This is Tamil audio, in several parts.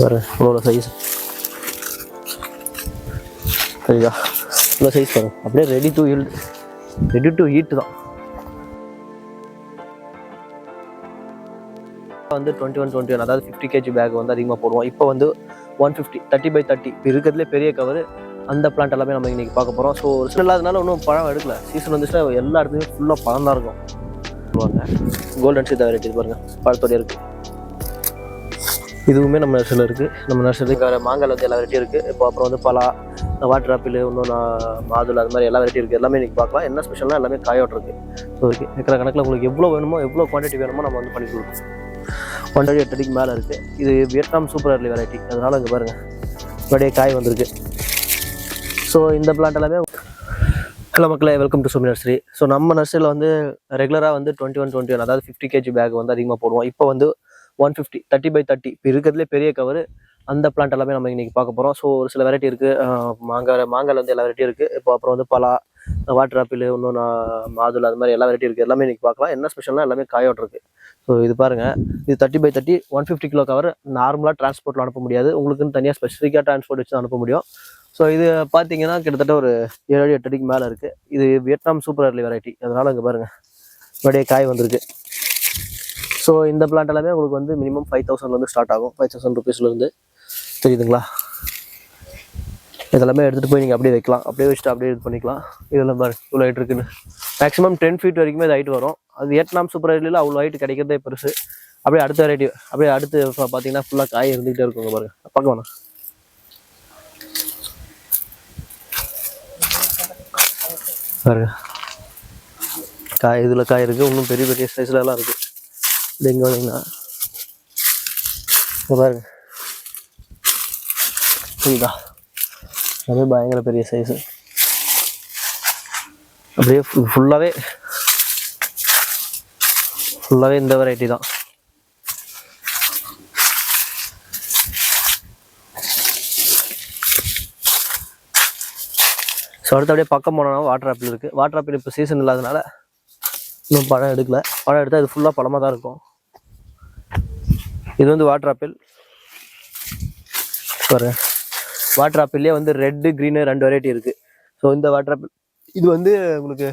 வேறு இவ்வளோ சைஸ் சரிதா இவ்வளோ சைஸ் வரும் அப்படியே ready to yield ready to heat தான் வந்து டுவெண்ட்டி ஒன் டுவெண்ட்டி ஒன் அதாவது ஃபிஃப்டி கேஜி பேக் வந்து அதிகமாக போடுவோம். இப்போ வந்து one fifty thirty by thirty இப்போ இருக்கிறதுலே பெரிய கவர் அந்த பிளான்ட் எல்லாமே நம்ம இன்றைக்கி பார்க்க போகிறோம் ஸோ ஒரு சில இல்லாதனால ஒன்றும் பழம் எடுக்கல. சீசன் வந்துச்சுன்னா எல்லா இடத்துலையும் ஃபுல்லாக பழம் தான் இருக்கும். சொல்லுவாங்க கோல்டன் சீதா வெரைட்டி பாருங்க. பழத்தோட இருக்குது இதுவுமே நம்ம நர்சரியில் இருக்குது நம்ம நர்சரி மாங்காயில் வந்து எல்லா வெரைட்டியும் இருக்குது இப்போ அப்புறம் வந்து பலா வாட்டர் ஆப்பிள் இன்னும் மாதுளை அது மாதிரி எல்லா வெரைட்டி இருக்குது எல்லாமே இன்றைக்கி பார்க்கலாம். என்ன ஸ்பெஷல்னா எல்லாமே காயோட் இருக்குது ஸோ இருக்கிற கணக்கில் உங்களுக்கு எவ்வளோ வேணுமோ எவ்வளோ குவான்டிட்டி வேணுமோ நம்ம வந்து பண்ணி கொடுப்போம். ஒன் அடி எட்டு அடிக்கு மேலே இருக்குது இது வியட்நாம் சூப்பர் அர்லி வெரைட்டி அதனால் இங்கே பாருங்கள் அப்படியே காய் வந்திருக்கு. ஸோ இந்த பிளான்ட் எல்லாமே ஹலோ மக்களே welcome to Sumi nursery so நம்ம நர்சரியில் வந்து ரெகுலராக வந்து டுவெண்ட்டி ஒன் டுவெண்ட்டி ஒன் அதாவது ஃபிஃப்டி கேஜி பேக் வந்து அதிகமாக போடுவோம். இப்போ வந்து one fifty thirty by thirty இப்போ இருக்கிறதுலே பெரிய கவர் அந்த பிளான்ட் எல்லாமே நம்ம இன்றைக்கி பார்க்க போகிறோம் ஸோ ஒரு சில வெரைட்டி இருக்குது மாங்காய் மாங்காயில் வந்து எல்லா வெரைட்டியும் இருக்குது இப்போ அப்புறம் வந்து பலா வாட்டர் ஆப்பிள் இன்னும் மாதுளை அது மாதிரி எல்லா வெரைட்டி இருக்குது எல்லாமே இன்றைக்கி பார்க்கலாம். என்ன ஸ்பெஷல்னா எல்லாமே காயோட் இருக்குது ஸோ இது பாருங்கள் இது thirty by thirty one fifty kilo cover நார்மலாக டிரான்ஸ்போர்ட்டில் அனுப்ப முடியாது. உங்களுக்குன்னு தனியாக ஸ்பெசிஃபிக்காக டிரான்ஸ்போர்ட் வச்சு அனுப்ப முடியும். ஸோ இது பார்த்தீங்கன்னா கிட்டத்தட்ட ஒரு ஏழு அடி எட்டு அடிக்கு மேலே இருக்குது இது வியட்நாம் சூப்பர் அர்லி வெரைட்டி அதனால் அங்கே பாருங்கள் அப்படியே காய் வந்திருக்கு. ஸோ இந்த பிளான்ட் எல்லாமே உங்களுக்கு வந்து மினிமம் ஃபைவ் தௌசண்ட்லேருந்து ஸ்டார்ட் ஆகும். ஃபைவ் தௌசண்ட் ருபீஸ்லேருந்து தெரியுதுங்களா? இதெல்லாமே எடுத்துகிட்டு போய் நீங்கள் அப்படியே வைக்கலாம். அப்படியே வச்சுட்டு அப்படியே இது பண்ணிக்கலாம். இதெல்லாம் பாரு இவ்வளோ ஹைட் இருக்குன்னு. மேக்ஸிமம் டென் ஃபீட் வரைக்குமே இது ஹைட் வரும். அது வியட்நாம் சூப்பர் அர்லியில் அவ்வளோ ஹைட் கிடைக்கிறதே பெருசு. அப்படியே அடுத்த வெரைட்டி அப்படியே அடுத்து பார்த்தீங்கன்னா ஃபுல்லாக காய் இருந்துகிட்டே இருக்குங்க பாருங்க. பார்க்க வேணாம் பாருங்க. காய் இதில் காய் இருக்குது இன்னும் பெரிய பெரிய சைஸ்லலாம் எல்லாம் இருக்குது இது எங்கே வந்தீங்கன்னா? இங்க பாருங்க. புரியுதா அதே பயங்கர பெரிய சைஸு அப்படியே ஃபுல்லாகவே ஃபுல்லாகவே இந்த வெரைட்டி தான். அடுத்து அப்படியே பக்கம் போனோம்னா வாட்டர் ஆப்பிள் இருக்குது வாட்டர் ஆப்பிள் இப்போ சீசன் இல்லாதனால இன்னும் பழம் எடுக்கல. பழம் எடுத்தால் இது ஃபுல்லாக பழமாக தான் இருக்கும். இது வந்து வாட்டர் ஆப்பிள் பாரு. வாட்டர் ஆப்பிள்லேயே வந்து ரெட்டு க்ரீனு ரெண்டு வெரைட்டி இருக்குது ஸோ இந்த வாட்டர் ஆப்பிள் இது வந்து உங்களுக்கு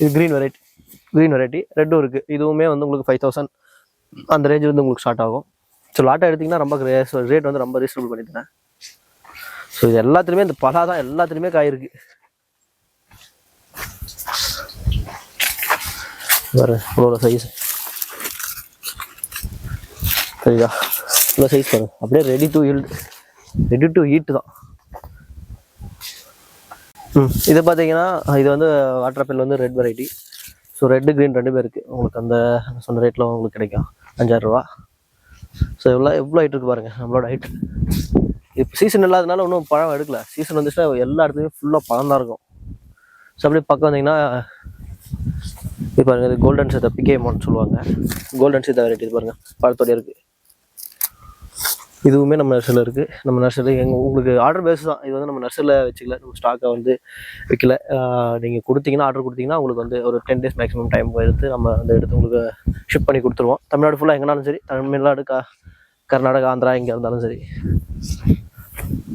இது க்ரீன் வெரைட்டி க்ரீன் வெரைட்டி ரெட்டும் இருக்குது இதுவுமே வந்து உங்களுக்கு ஃபைவ் தௌசண்ட் அந்த ரேஞ்ச் வந்து உங்களுக்கு ஸ்டார்ட் ஆகும். ஸோ லாட்டாக எடுத்திங்கன்னா ரொம்ப ரேட் வந்து ரொம்ப ரீசனபிள் பண்ணி தரேன் ஸோ இது எல்லாத்துலேயுமே இந்த பலா தான் எல்லாத்துலேயுமே காய் இருக்கு. வேறு இவ்வளோ சைஸ் சரிதா இவ்வளோ சைஸ் பாருங்க அப்படியே ready to yield ready to heat தான். ம் இது பார்த்தீங்கன்னா இது வந்து வாட்டர் ஆப்பிள் வந்து red variety so red green ரெண்டுமே இருக்குது உங்களுக்கு அந்த சொன்ன ரேட்டில் உங்களுக்கு கிடைக்கும். அஞ்சாயிரம் ரூபா. ஸோ எவ்வளோ எவ்வளோ ஹைட் இருக்குது பாருங்கள் நம்மளோட ஹைட் இப்போ சீசன் இல்லாதனால ஒன்றும் பழம் எடுக்கல. சீசன் வந்துச்சுன்னா எல்லா இடத்துலையும் ஃபுல்லாக பழம் தான் இருக்கும். ஸோ அப்படியே பக்கம் வந்தீங்கன்னா இது இது கோல்டன் சீதா பிக்கேமான்னு சொல்லுவாங்க. கோல்டன் சீதா வெரைட்டி இது பாருங்க பழத்தோட இருக்குது இதுவுமே நம்ம நர்சரியில் இருக்குது நம்ம நர்சரி எங்கள் உங்களுக்கு ஆர்டர் பேஸ் தான். இது வந்து நம்ம நர்சரியில் வச்சுக்கல நம்ம ஸ்டாக்கை வந்து வைக்கல. நீங்கள் கொடுத்தீங்கன்னா ஆர்டர் கொடுத்தீங்கன்னா உங்களுக்கு வந்து ஒரு டென் டேஸ் மேக்ஸிமம் டைம் எடுத்து நம்ம அந்த எடுத்து உங்களுக்கு ஷிப் பண்ணி கொடுத்துருவோம். தமிழ்நாடு ஃபுல்லாக எங்கேனாலும் சரி தமிழ்நாடு கா கர்நாடகா ஆந்திரா எங்கே இருந்தாலும் சரி.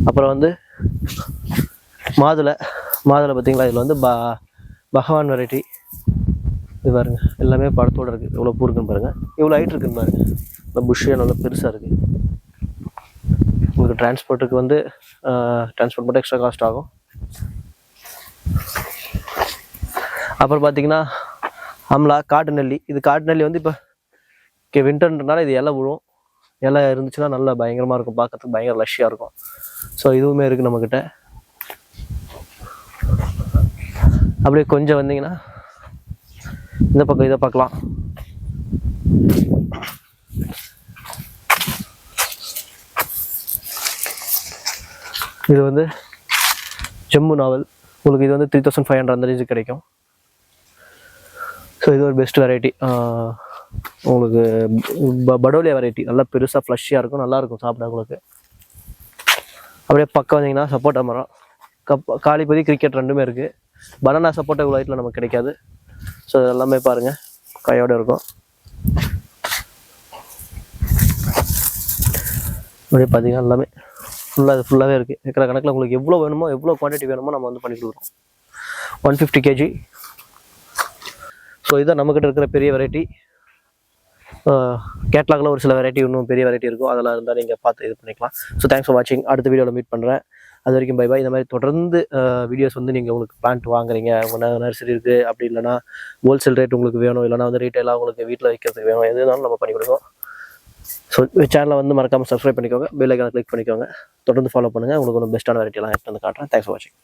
அப்புறம் வந்து மாதுளை மாதுளை பார்த்தீங்களா? இதில் வந்து ப பகவான் வெரைட்டி இது பாருங்க எல்லாமே படத்தோடு இருக்குது இவ்வளோ பூ இருக்குன்னு பாருங்கள் இவ்வளோ ஹைட் இருக்குன்னு பாருங்கள் இந்த புஷ்ஷே நல்லா பெருசாக இருக்குது உங்களுக்கு டிரான்ஸ்போர்ட்டுக்கு வந்து டிரான்ஸ்போர்ட் மட்டும் எக்ஸ்ட்ரா காஸ்ட் ஆகும். அப்புறம் பார்த்தீங்கன்னா அம்லா காட்டு நெல்லி இது காட்டு நெல்லி வந்து இப்போ வின்டர்ன்றனால இது இலை விழும் இலை இருந்துச்சுன்னா நல்லா பயங்கரமாக இருக்கும். பார்க்கறதுக்கு பயங்கர லஷ்ஷியாக இருக்கும். ஸோ இதுவுமே இருக்குது நம்மக்கிட்ட அப்படியே கொஞ்சம் வந்தீங்கன்னா இந்த பக்கம் இதை பார்க்கலாம். இது வந்து ஜம்மு நாவல். உங்களுக்கு இது வந்து த்ரீ தௌசண்ட் ஃபைவ் ஹண்ட்ரட் அந்த ரேஞ்சு கிடைக்கும். ஸோ இது ஒரு பெஸ்ட் வெரைட்டி உங்களுக்கு படோலியா வெரைட்டி நல்லா பெருசாக ஃப்ளஷ்ஷியாக இருக்கும். நல்லாயிருக்கும் சாப்பிட உங்களுக்கு. அப்படியே பக்கம் வந்தீங்கன்னா சப்போட்டா மரம். கப் காளிப்பதி கிரிக்கெட் ரெண்டுமே இருக்குது பனானா சப்போட்டா இவ்வளோ ஹைட்டில் நமக்கு கிடைக்காது. ஸோ எல்லாமே பாருங்கள் கையோடு இருக்கும். அப்படியே பார்த்தீங்கன்னா எல்லாமே ஃபுல்லாக அது ஃபுல்லாகவே இருக்குது இருக்கிற கணக்கில் உங்களுக்கு எவ்வளோ வேணுமோ எவ்வளோ குவான்டிட்டி வேணுமோ நம்ம வந்து பண்ணி கொடுக்குறோம். ஒன் ஃபிஃப்டி கேஜி ஸோ இதுதான் நம்மக்கிட்ட இருக்கிற பெரிய வெரைட்டி கேட்லாகில் ஒரு சில வெரைட்டி இன்னும் பெரிய வெரைட்டி இருக்கும். அதெல்லாம் இருந்தால் நீங்கள் பார்த்து இது பண்ணிக்கலாம். ஸோ தேங்க்ஸ் ஃபார் வாட்சிங் அடுத்த வீடியோவில் மீட் பண்ணுறேன் அது வரைக்கும் பை பை இந்த மாதிரி தொடர்ந்து வீடியோஸ் வந்து நீங்கள் உங்களுக்கு பிளான்ட் வாங்குறீங்க. உங்கள் நர்சரி இருக்குது அப்படி இல்லைனா ஹோல்சேல் ரேட் உங்களுக்கு வேணும். இல்லைனா வந்து ரீட்டைலாக உங்களுக்கு வீட்டில் வைக்கிறதுக்கு வேணும். எதுனாலும் நம்ம பண்ணி கொடுக்கோம் ஸோ சேனலை வந்து மறக்காமல் சப்ஸ்கிரைப் பண்ணிக்கோங்க. பெல் ஐக்கானை கிளிக் பண்ணிக்கோங்க. தொடர்ந்து ஃபாலோ பண்ணுங்கள் உங்களுக்கு ஒரு பெஸ்ட்டான வெரைட்டிலாம் எடுத்து வந்து காட்டுறேன். தேங்க்ஸ் ஃபார் வாட்சிங்